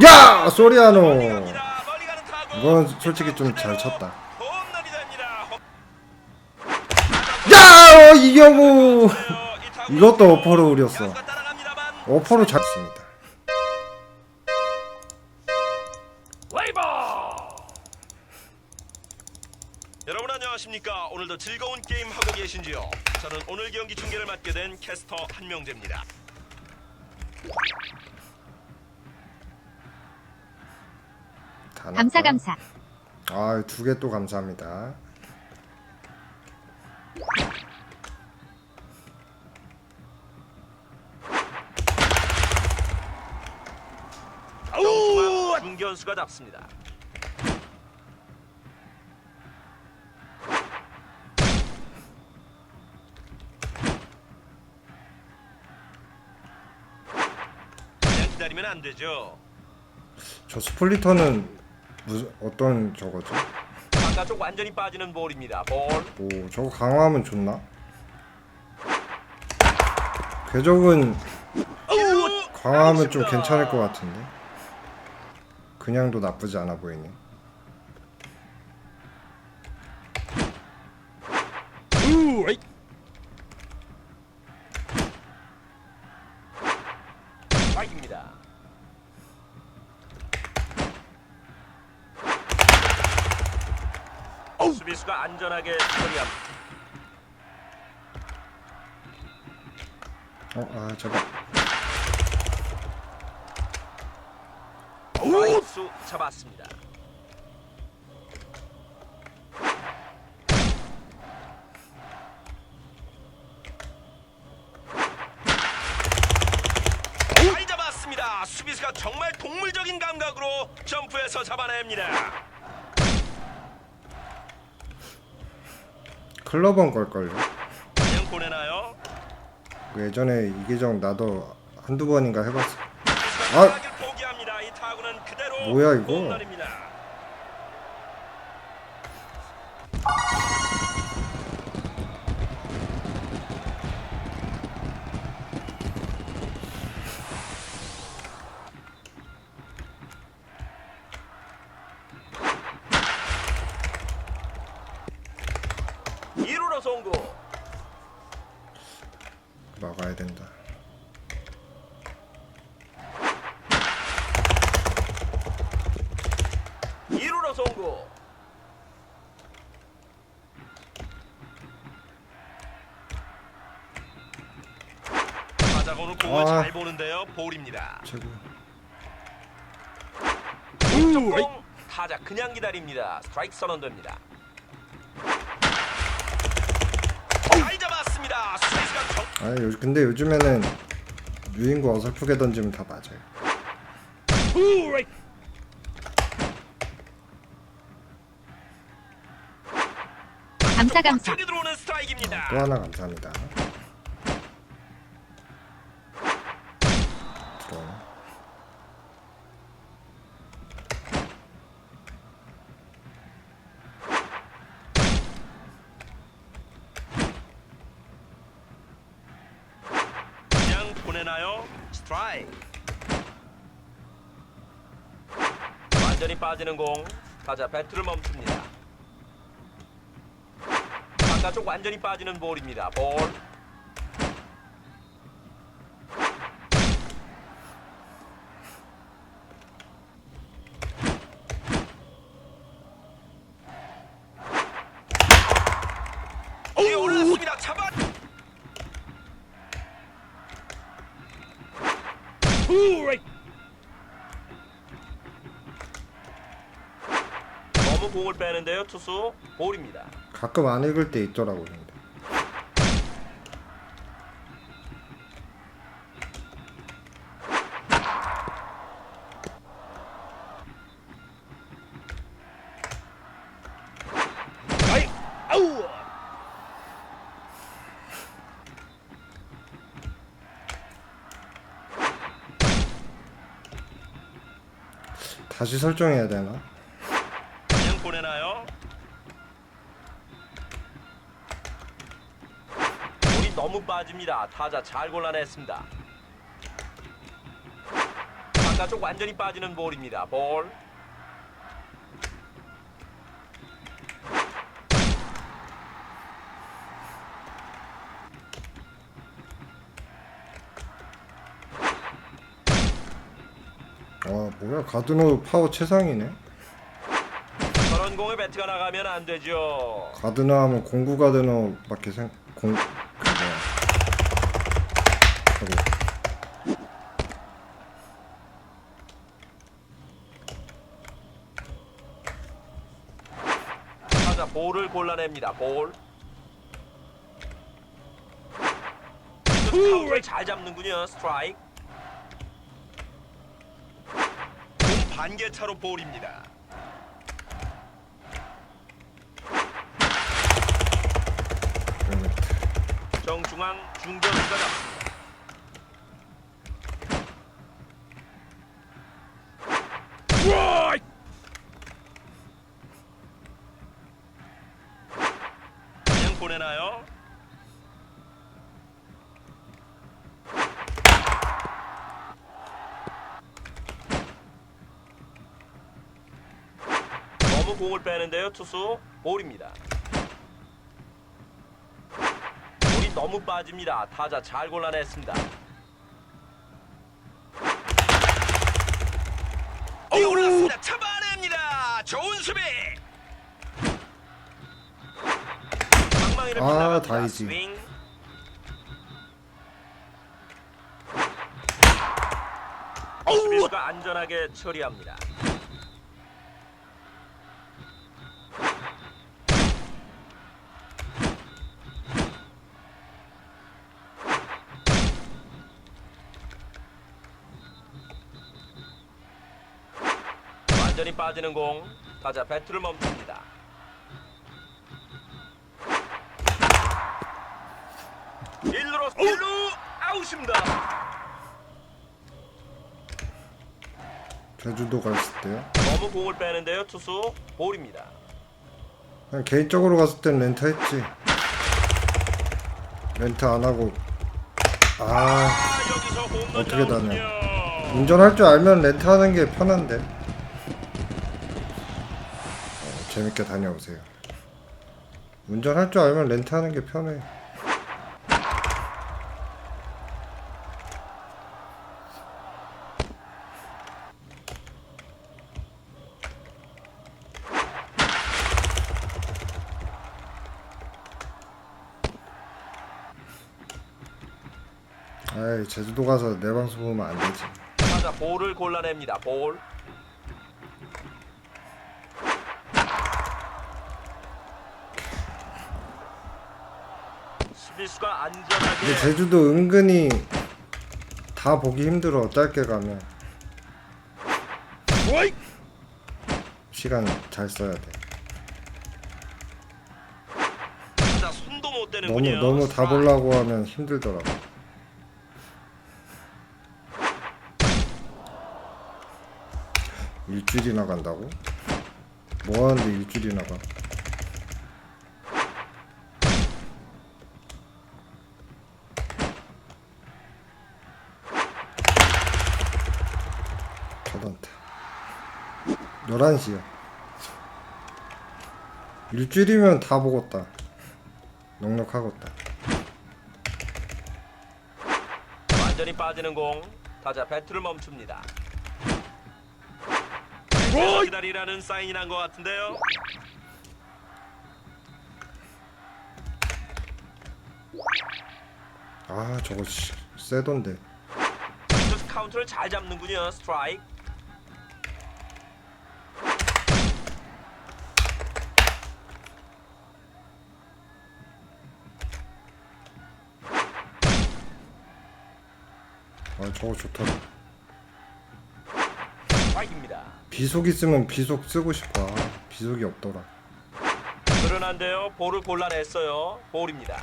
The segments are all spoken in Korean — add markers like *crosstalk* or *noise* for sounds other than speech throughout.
야 소리아노. 이건 솔직히 좀 잘 쳤다. 야 어, 이경우 이 이것도 어퍼로 우렸어 어퍼로 잘 씁니다 여러분 안녕하십니까? 오늘도 즐거운 게임 하고 계신지요? 저는 오늘 경기 중계를 맡게 된 캐스터 한명재입니다. 다 감사. 감사. 아 두 개 또 감사합니다 중견수가 잡습니다. 그냥 기다리면 안 되죠. 저 스플리터는 무슨 어떤 저거죠? 바깥쪽 완전히 빠지는 볼입니다. 볼. 오 저거 강화하면 좋나? 궤적은 강화하면 좀 괜찮을 것 같은데 그냥도 나쁘지 않아 보이네 잡았습니다. 수비수가 정말 동물적인 감각으로 점프해서 잡아냅니다. 클럽은 걸걸요 그냥 보내나요? 그 예전에 이계정 나도 한두 번인가 해봤어 아! 포기합니다. 이 타구는 그대로 뭐야, 이거? 홈런입니다. 이루로 송구. 타자고는 공을 아. 잘 보는데요. 볼입니다. 최고 공 타자 그냥 기다립니다. 스트라이크 선언됩니다. 잘 잡았습니다. 수비수가 정... 아 요, 근데 요즘에는 유인구 어설프게 던지면 다 맞아요 감사 감사. 저기 들어오는 스트라이크입니다. 또 하나 감사합니다 들어오네 그냥 보내나요? 스트라이크. 완전히 빠지는 공. 타자 배트를 멈춥니다. 바깥쪽 완전히 빠지는 볼입니다. 볼. 이게 올랐습니다. 잡아. 너무 공을 빼는데요, 투수. 볼입니다. 가끔 안 읽을 때 있더라고 근데 아이, 아우. 다시 설정해야 되나? 너무 빠집니다. 타자 잘 골라냈습니다. 바깥쪽 완전히 빠지는 볼입니다. 볼. 아 뭐야 가드너 파워 최상이네 저런 공에 배트가 나가면 안 되죠. 가드너 하면 공구 가드너밖에 생... 공... 그 뭐야 저기 타자 볼을 골라냅니다. 볼. 카운트를 잘 잡는군요. 스트라이크. 공 반개 차로 볼입니다. 그러네. 정중앙 중견수가 잡습니다. 그냥 보내나요? 너무 공을 빼는데요, 투수 볼입니다. 볼이 너무 빠집니다. 타자 잘 골라냈습니다. 뛰어 올랐습니다. 잡아냅니다. 좋은 수비. 아, 빗나갑니다. 다이지. 스윙. 수비수가 안전하게 처리합니다. 완전히 빠지는 공. 타자 배트를 멈춥니다. 일루로 일루 아웃입니다. 제주도 갔을 때요 너무 공을 빼는데요. 투수 볼입니다. 그냥 개인적으로 갔을 땐 렌트 했지 렌트 안 하고 아 아, 여기서 홈런 어떻게 나오군요. 다녀? 운전할 줄 알면 렌트 하는 게 편한데 어, 재밌게 다녀오세요 운전할 줄 알면 렌트 하는 게 편해 제주도 가서 내 방송 보면 안 되지 타자 볼을 골라냅니다. 볼. 수비수가 안전하게 제주도 은근히 다 보기 힘들어 짧게 가면 시간 잘 써야 돼 타자 손도 못 너무 대는군요. 너무 다. 보려고 하면 힘들더라고 일주일이 나 간다고? 뭐 하는데 일주일이 나 가? 저한테 11시야 일주일이면 다 보겠다 넉넉하겠다 완전히 빠지는 공. 타자 배트를 멈춥니다. 기다리라는 사인이 난 것 같은데요. 아 저거 씨, 세던데 투수 카운트를 잘 잡는군요. 스트라이크. 아 저거 좋다 비속 있으면 비속 쓰고 싶어 아, 비속이 없더라 그러난데요. 볼을 골라냈어요. 볼입니다.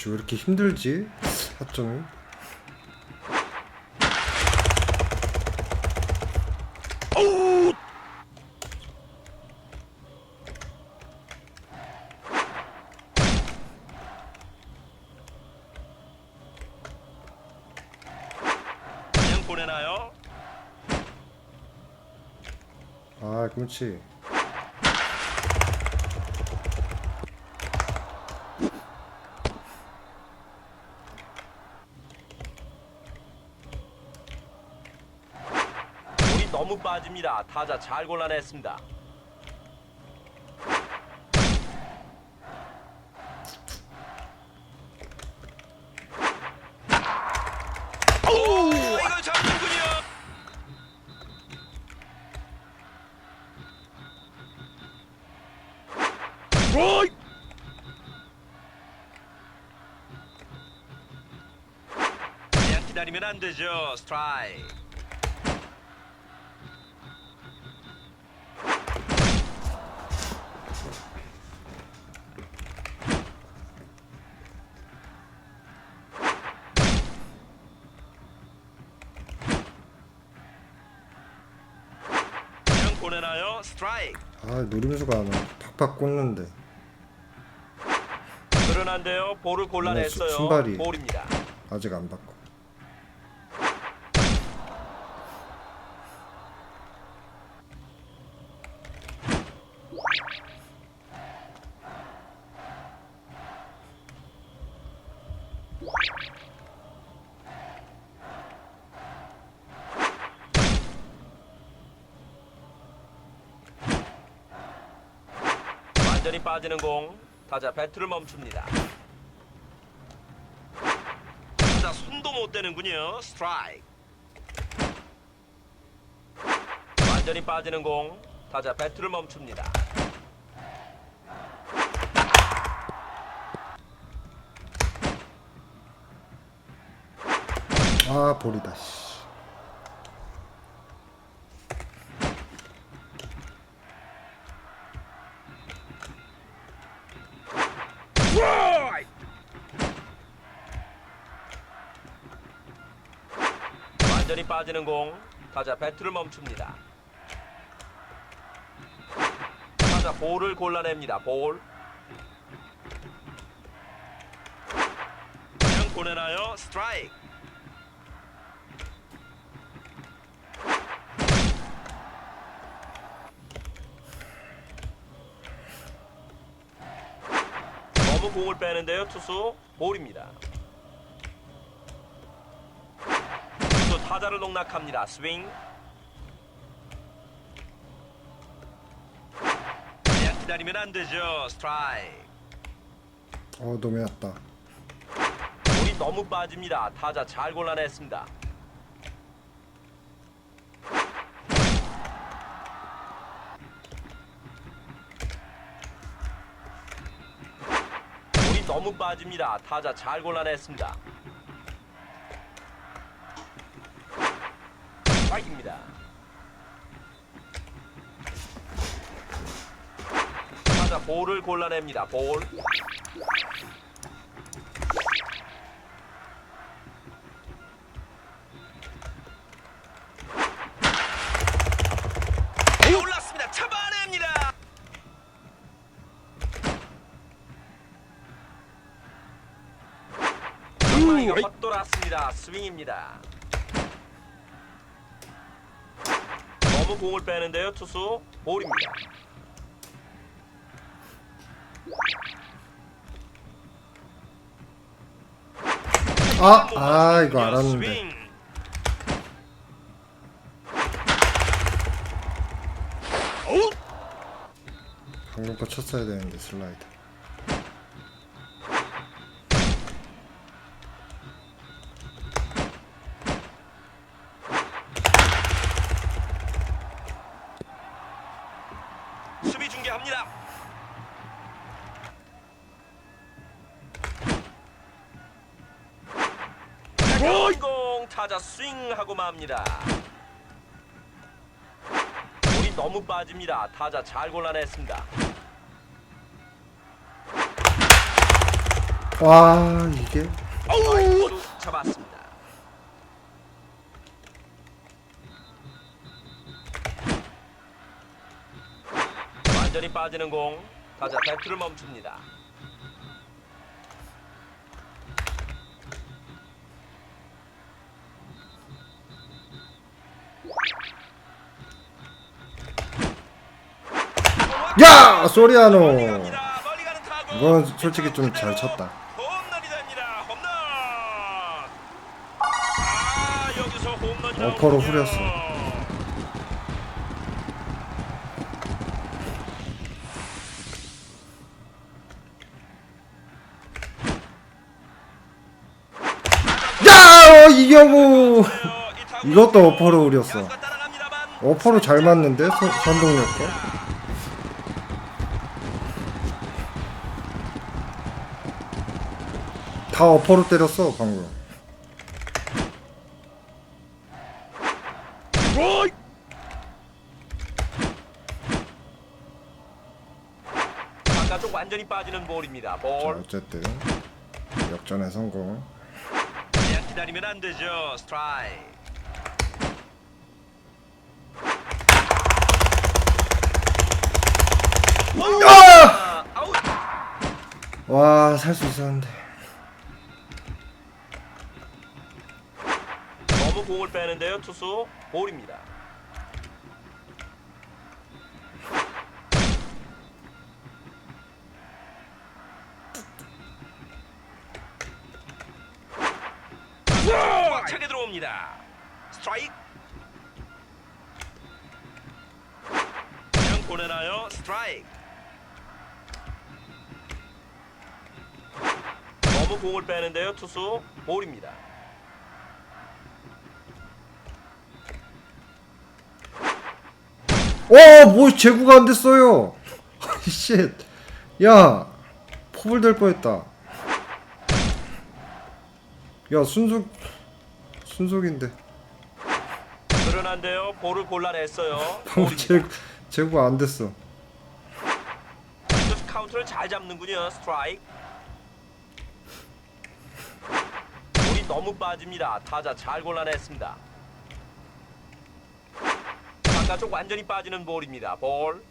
아이씨 왜 이렇게 힘들지? 하점이 그냥 보내나요? 아 그렇지 볼이 너무 빠집니다. 타자 잘 골라냈습니다. 오, 잡는군요. 그냥 기다리면 안 되죠. 스트라이크. 보내나요? 스트라이크. 아 노림수가 안 와. 팍팍 꽂는데 그러난데요. 볼을. 네, 신발이. 볼입니다. 아직 안 바꿔 완전히 빠지는 공. 타자 배트를 멈춥니다. 타자 손도 못 대는군요. 스트라이크. 완전히 빠지는 공. 타자 배트를 멈춥니다. 아 볼이다 씨. 빠지는 공. 타자 배트를 멈춥니다. 타자 볼을 골라냅니다. 볼. 그냥 보내나요? 스트라이크. 공을 빼는데요. 투수 볼입니다. 타자를 농락합니다. 스윙. 그냥 기다리면 안 되죠. 스트라이크. 어 너무 얕다 볼이 너무 빠집니다. 타자 잘 골라냈습니다. 볼이 너무 빠집니다. 타자 잘 골라냈습니다. 스트라이크입니다. 타자 볼을 골라냅니다. 볼. 올랐습니다. 잡아냅니다. 이거 헛돌았습니다. 스윙입니다. 너무 공을 빼는데요. 투수 볼입니다. 아, 아 이거 알았는데 스윙. 방금 거 쳤어야 되는데 슬라이드 스윙하고 맙니다. 볼이 너무 빠집니다. 타자 잘 골라냈습니다. 와 이게 스트라이크도 잡았습니다. 완전히 빠지는 공. 타자 배트를 멈춥니다. 야 소리아노. 이건 솔직히 좀 잘 쳤다. 아 여기서 홈런이 어퍼로. 후렸어. 야 이경우 이 이것도 어퍼로 따라갑니다만 어퍼로 잘 맞는데 선- 선동력 거 다 어퍼로 때렸어 방금 바깥쪽 완전히 빠지는 볼입니다. 자, 볼. 어쨌든 역전에 성공 그냥 기다리면 안 되죠. 스트라이크. 아! 아웃. 와 살 수 있었는데 공을 빼는데요. 투수 볼입니다. 꽉 차게 들어옵니다. 스트라이크. 그냥 보내나요? 스트라이크. 너무 공을 빼는데요. 투수 볼입니다. 어 뭐 제구가 안 됐어요 *laughs* 쉣야 포블 될 뻔했다 야 순속 순속인데 늘어난데요. 볼을 골라냈어요. 방금. 제구 제구가 안 됐어 카운트를 잘 잡는군요. 스트라이크. 볼이 너무 빠집니다. 타자 잘 골라냈습니다. 바깥쪽 완전히 빠지는 볼입니다. 볼.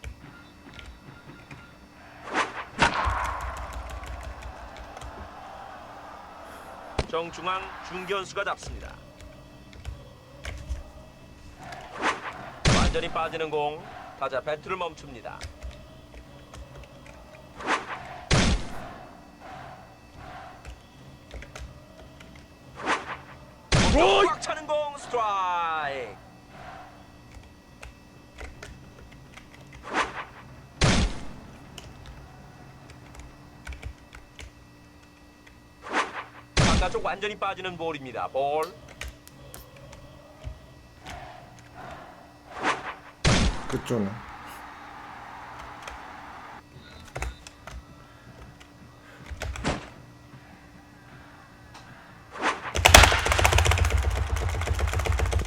정중앙 중견수가 잡습니다. 완전히 빠지는 공. 타자 배트를 멈춥니다. 꽉 차는 공 스트라이크. 바깥쪽 완전히 빠지는 볼입니다. 볼. 그쪽은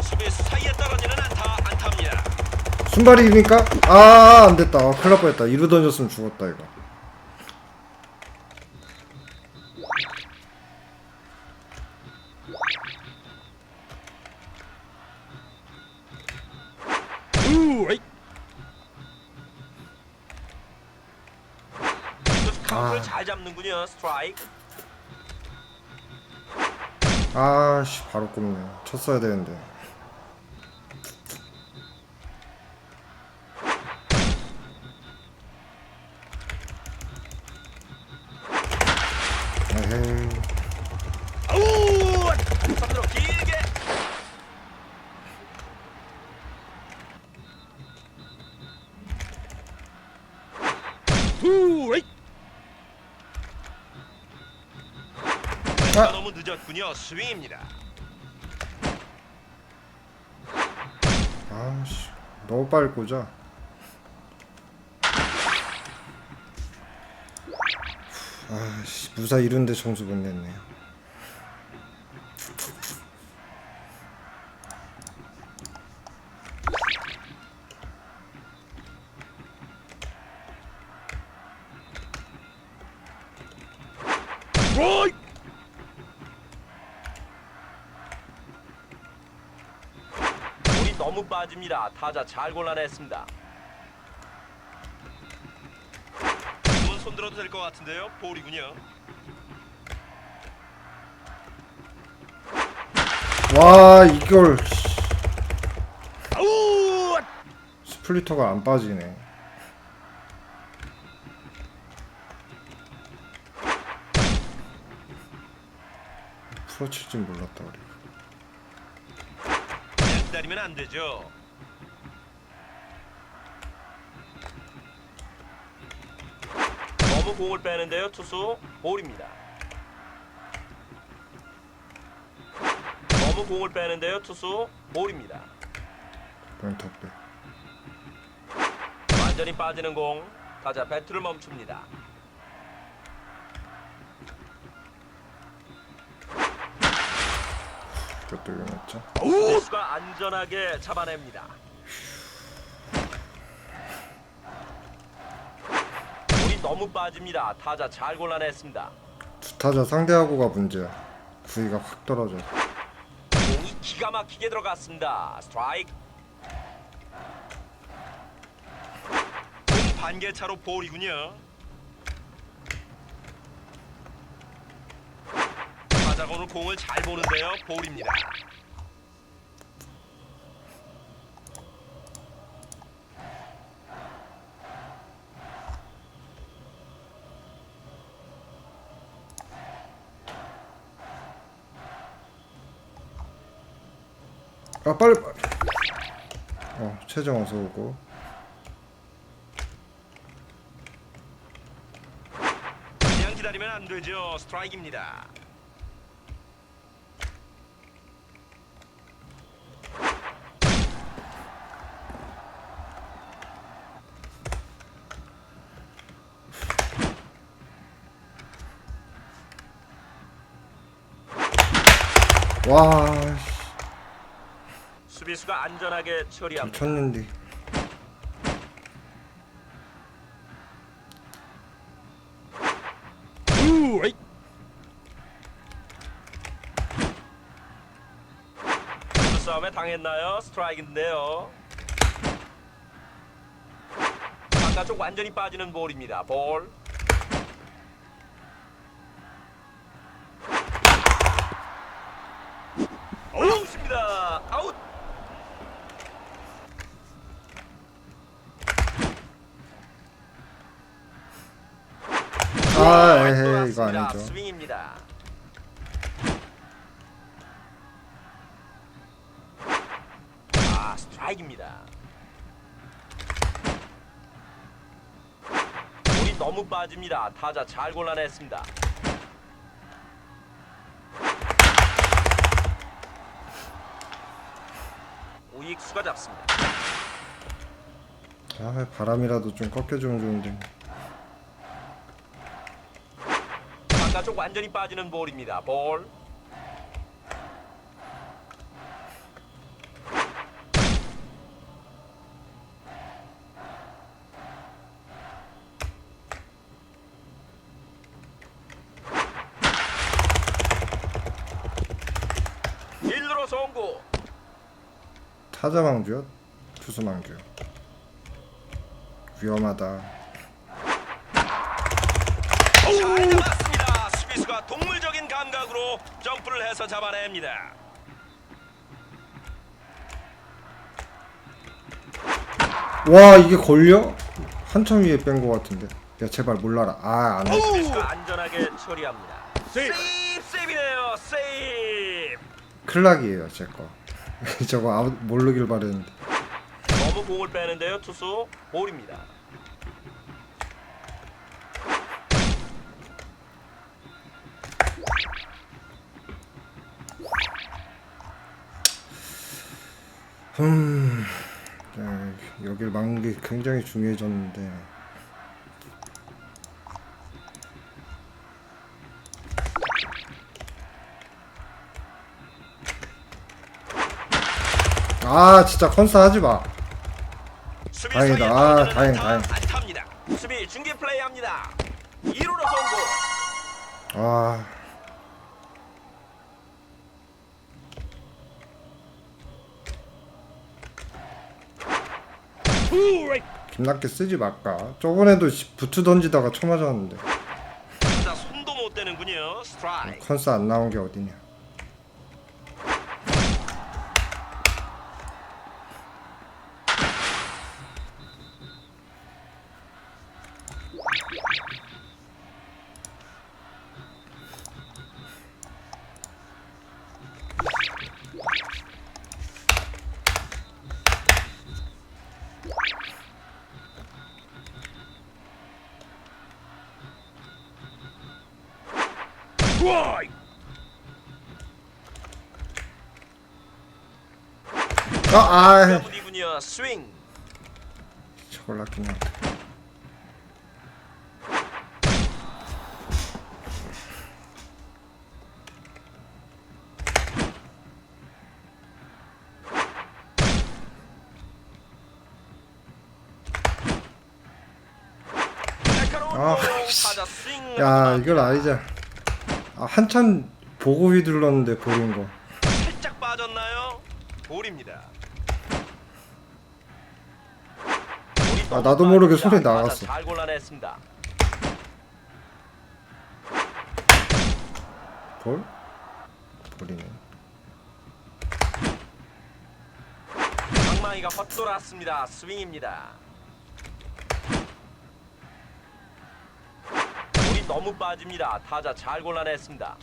수비수 사이에 떨어지는 안타 안타입니다. 순발입니까? 아 안 됐다 아, 큰일 날 뻔했다 이루 던졌으면 죽었다 이거 잘 잡는군요. 스트라이크. 아씨 바로 꼽네 쳤어야 되는데 늦었군요. 스윙입니다. 아씨 너무 빨리 꽂아 아씨 무사 이룬데 점수 못 냈네요 너무 빠집니다. 타자 잘 골라냈습니다. 이건 손들어도 될 것 같은데요. 볼이군요. 와 이걸 씨. 스플리터가 안 빠지네 풀어칠 줄 몰랐다 우리 기다리면 안 되죠. 너무 공을 빼는데요. 투수 볼입니다. 너무 공을 빼는데요. 투수 볼입니다. 그럼 더 빼. 완전히 빠지는 공. 타자 배트를 멈춥니다. 이것도 위험했죠 수비수가 안전하게 잡아냅니다. 볼이 너무 빠집니다. 타자 잘 골라냈습니다. 두타자 상대하고가 문제야 구위가 확 떨어져 공이 기가 막히게 들어갔습니다. 스트라이크. 공 반개 차로 볼이군요. 타자가 오늘 공을 잘 보는데요. 볼입니다. 아 빨리 빨리 어 최정 어서 오고 그냥 기다리면 안 되죠. 스트라이크입니다. 와 수비수가 안전하게 씨, 처리합니다. 쳤는데 투수 싸움에 당했나요? 스트라이크인데요. 바깥쪽 완전히 빠지는 볼입니다. 볼. 아웃입니다. 아웃. 아 에헤이 이거 돌아왔습니다. 아니죠 스윙입니다. 아 스트라이크입니다. 볼이 너무 빠집니다. 타자 잘 골라냈습니다. 우익수가 잡습니다. 아 바람이라도 좀 꺾여주면 좋은데 바깥쪽 완전히 빠지는 볼입니다. 볼. 일루로 송구. 타자 망주야 투수 망주 위험하다 잘 잡았습 동물적인 감각으로 점프를 해서 잡아냅니다. 와 이게 걸려? 한참 위에 뺀거 같은데 야 제발 몰라라 아 안해 수비수가 안전하게 처리합니다. 세이브 세이브네요. 세이브. 클락이에요 제거 *laughs* 저거 아무 모르길 바랬는데 너무 공을 빼는데요. 투수 볼입니다. 음 야, 여길 막는 게 굉장히 중요해졌는데 아 진짜 컨사 하지 마 다행이다. 아, 다행, 다행. 수비 중계 플레이합니다. 2루로 송구. 아 김낙기 쓰지 말까 저번에도 씨, 부츠 던지다가 쳐 맞았는데 타자 손도 못 대는군요. 스트라이크. 컨스 안 나온 게 어디냐 아, 아, 가문이군요. 스윙. 저걸 낚이냐. 아. 타자 스윙. 야, 이걸 아니잖아. 아, 한참 보고 휘둘렀는데 보인 거. 살짝 빠졌나요? 볼입니다. 볼이 아, 나도 모르게. 소리 타자 나갔어. 잘 골라냈습니다. 볼? 볼이네. 방망이가 헛돌았습니다. 스윙입니다. 볼이 너무 빠집니다. 타자 잘 골라냈습니다.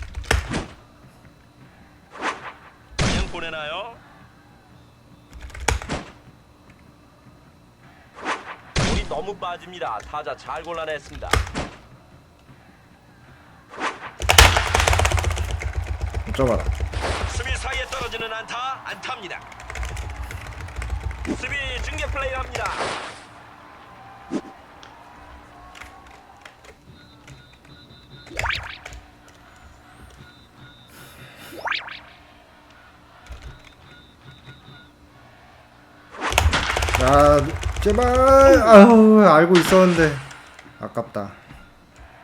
그냥 보내나요? 볼이 너무 빠집니다. 타자 잘 골라냈습니다. 어쩌봐라. 수비 사이에 떨어지는 안타 안타입니다. 수비 중계 플레이합니다. 야, 제발. 아우, 알고 있었는데. 아깝다.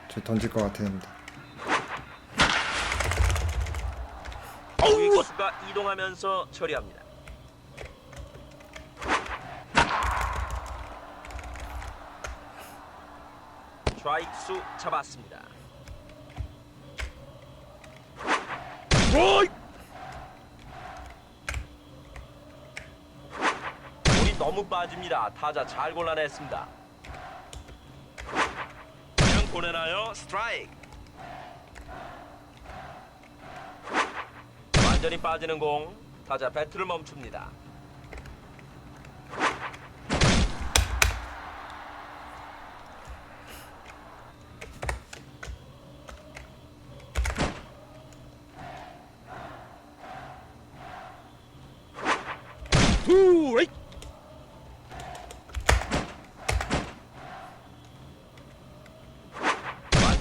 저 던질 것 같았는데. 우익수가 이동하면서 처리합니다. 좌익수 잡았습니다. 볼이 너무 빠집니다. 타자 잘 골라냈습니다. 그냥 보내나요? 스트라이크. 완전히 빠지는 공 타자 배트를 멈춥니다.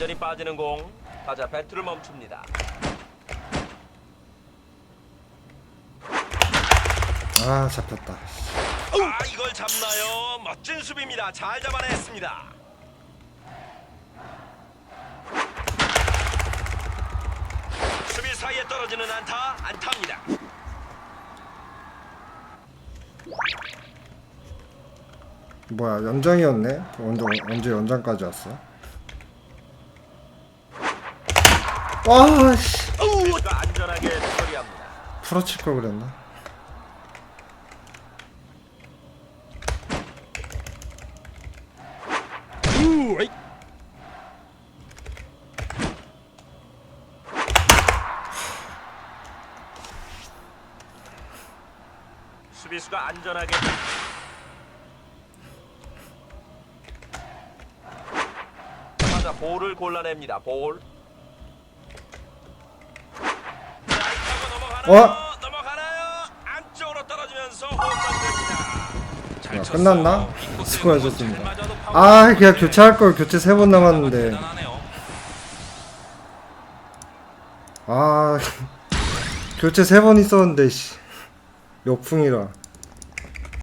완전히 빠지는 공 타자 배트를 멈춥니다. 아, 잡혔다. 아 이걸 잡나요? 멋진 수비입니다. 잘 잡아냈습니다. 수비 사이에 떨어지는 안타 안타입니다. 뭐야, 연장이었네? 언제, 언제 연장까지 왔어? 와, 씨. 수비수가 안전하게 처리합니다. 풀어칠 걸 그랬나? 수비수가 안전하게 타자 볼을 골라냅니다. 볼. 어? 넘어가나요? 안쪽으로 떨어지면서 홈런됩니다. 잘 야, 쳤어. 끝났나? 수고하셨습니다. 잘 맞아도 파울. 아, 그냥 교체할 걸 교체 세 번 남았는데. 대단하네요. 아, *laughs* 교체 세 번 있었는데, 씨. 역풍이라.